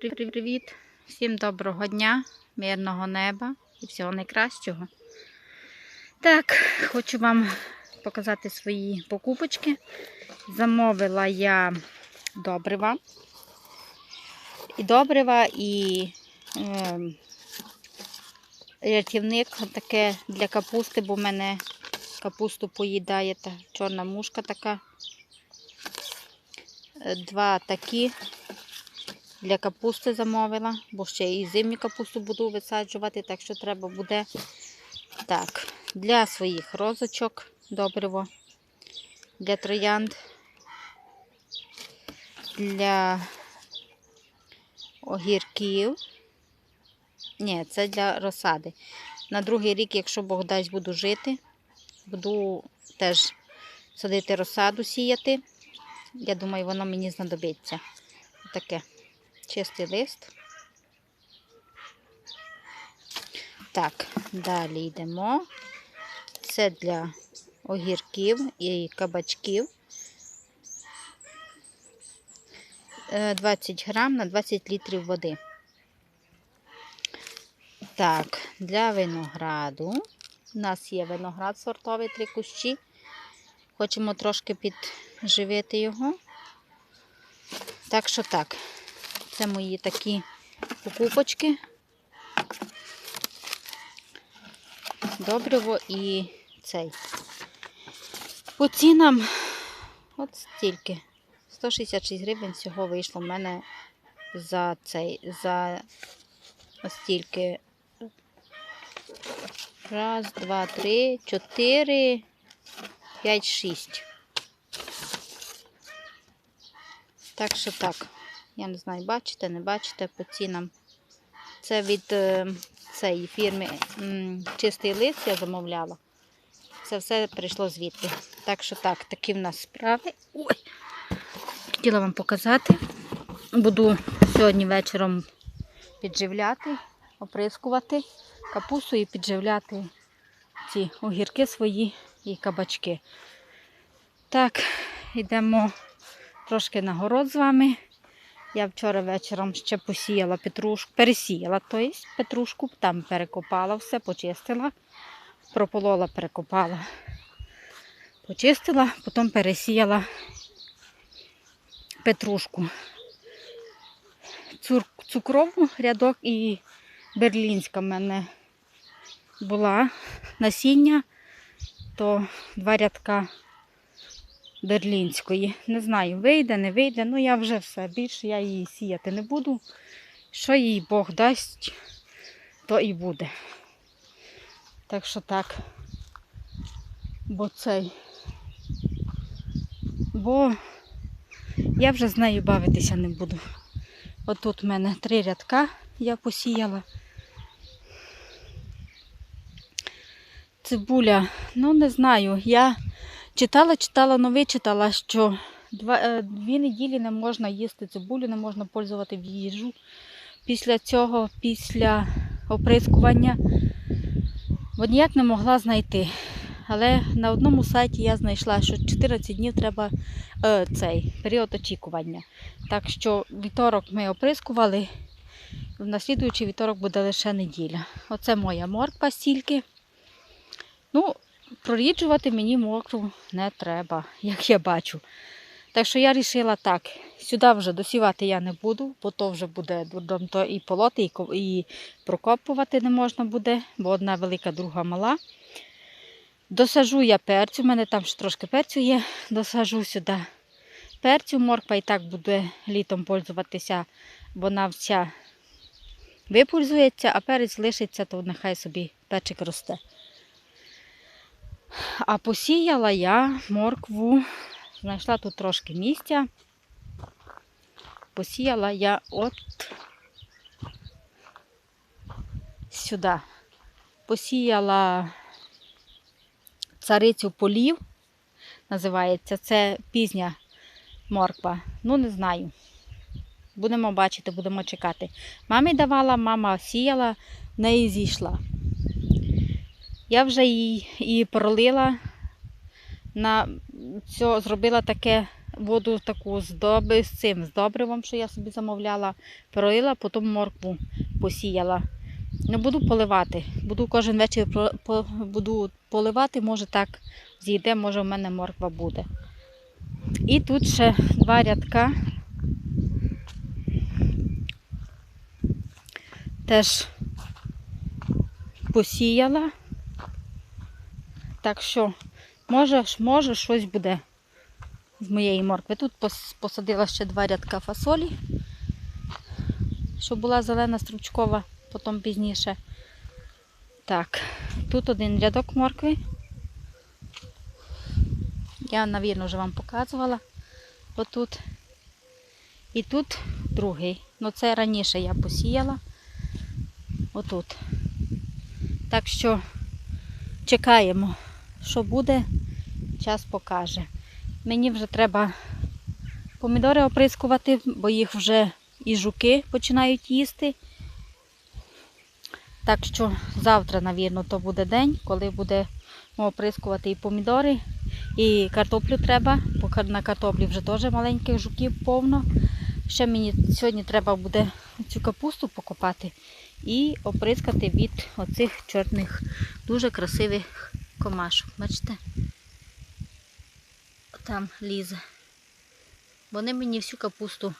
Привіт! Всім доброго дня, мирного неба і всього найкращого. Так, хочу вам показати свої покупочки. Замовила я добрива. І добрива, і е, рятівник таке для капусти, бо в мене капусту поїдає та чорна мушка така. Е, Два такі для капусти замовила, бо ще і зимню капусту буду висаджувати, так що треба буде так, для своїх розочок добриво, для троянд, для огірків. Ні, це для розсади. На другий рік, якщо Бог дасть, буду жити, буду теж садити розсаду, сіяти. Я думаю, воно мені знадобиться. Таке чистий лист. Так, далі йдемо. Це для огірків і кабачків. Е, 20 грам на 20 літрів води. Так, для винограду. У нас є виноград сортовий, три кущі. Хочемо трошки підживити його. Так що так. Це мої такі покупочки. Добриво і цей. По цінам от стільки. 166 гривень всього вийшло в мене за цей, за ось стільки. Раз, два, три, чотири, п'ять, шість. Так що так. Я не знаю, бачите, не бачите по цінам. Це від е, цієї фірми Чистий лист я замовляла. Це все прийшло звідти. Так що так, такі в нас справи. Ой! Хотіла вам показати. Буду сьогодні вечором підживляти, оприскувати капусту і підживляти ці огірки свої і кабачки. Так, йдемо трошки на город з вами. Я вчора вечором ще посіяла петрушку, пересіяла, тобто петрушку, там перекопала все, почистила, прополола, перекопала, почистила, потім пересіяла петрушку. Цукрову рядок і берлінська в мене була насіння, то два рядка берлінської. Не знаю, вийде, не вийде. Ну я вже все. Більше я її сіяти не буду. Що їй Бог дасть, то і буде. Так що так. Бо цей. Бо я вже з нею бавитися не буду. Отут в мене три рядка я посіяла. Цибуля, ну не знаю, я Читала, читала, але вичитала, що два, е, дві неділі не можна їсти цибулю, не можна пользувати в їжу. Після цього, після оприскування, бо ніяк не могла знайти. Але на одному сайті я знайшла, що 14 днів треба е, цей період очікування. Так що вівторок ми оприскували, в наслідуючий вівторок буде лише неділя. Оце моя морква стільки. Ну, проріджувати мені мокру не треба, як я бачу. Так що я вирішила так, сюди вже досівати я не буду, бо то вже буде то і полоти, і, прокопувати не можна буде, бо одна велика, друга мала. Досажу я перцю, у мене там ще трошки перцю є, досажу сюди перцю, морква і так буде літом пользуватися, вона вся випользується, а перець лишиться, то нехай собі перчик росте. А посіяла я моркву, знайшла тут трошки місця. Посіяла я от сюди. Посіяла царицю полів, називається, це пізня морква. Ну, не знаю. Будемо бачити, будемо чекати. Мамі давала, мама сіяла, в неї зійшла. Я вже її і пролила, на цьо, зробила таке воду таку з, доби, з цим, з добривом, що я собі замовляла, пролила, потім моркву посіяла. Не буду поливати. Буду кожен вечір буду поливати, може так зійде, може в мене морква буде. І тут ще два рядка. Теж посіяла. Так що, може, може щось буде з моєї моркви. Тут посадила ще два рядка фасолі, щоб була зелена стручкова, потім пізніше. Так, тут один рядок моркви. Я, навірно, вже вам показувала. Отут. І тут другий. Ну, це раніше я посіяла. Отут. Так що чекаємо, що буде, час покаже. Мені вже треба помідори оприскувати, бо їх вже і жуки починають їсти. Так що завтра, навірно, то буде день, коли будемо оприскувати і помідори, і картоплю треба, бо на картоплі вже теж маленьких жуків повно. Ще мені сьогодні треба буде цю капусту покопати і оприскати від оцих чорних дуже красивих комашок. Бачите? Там лізе. Вони мені всю капусту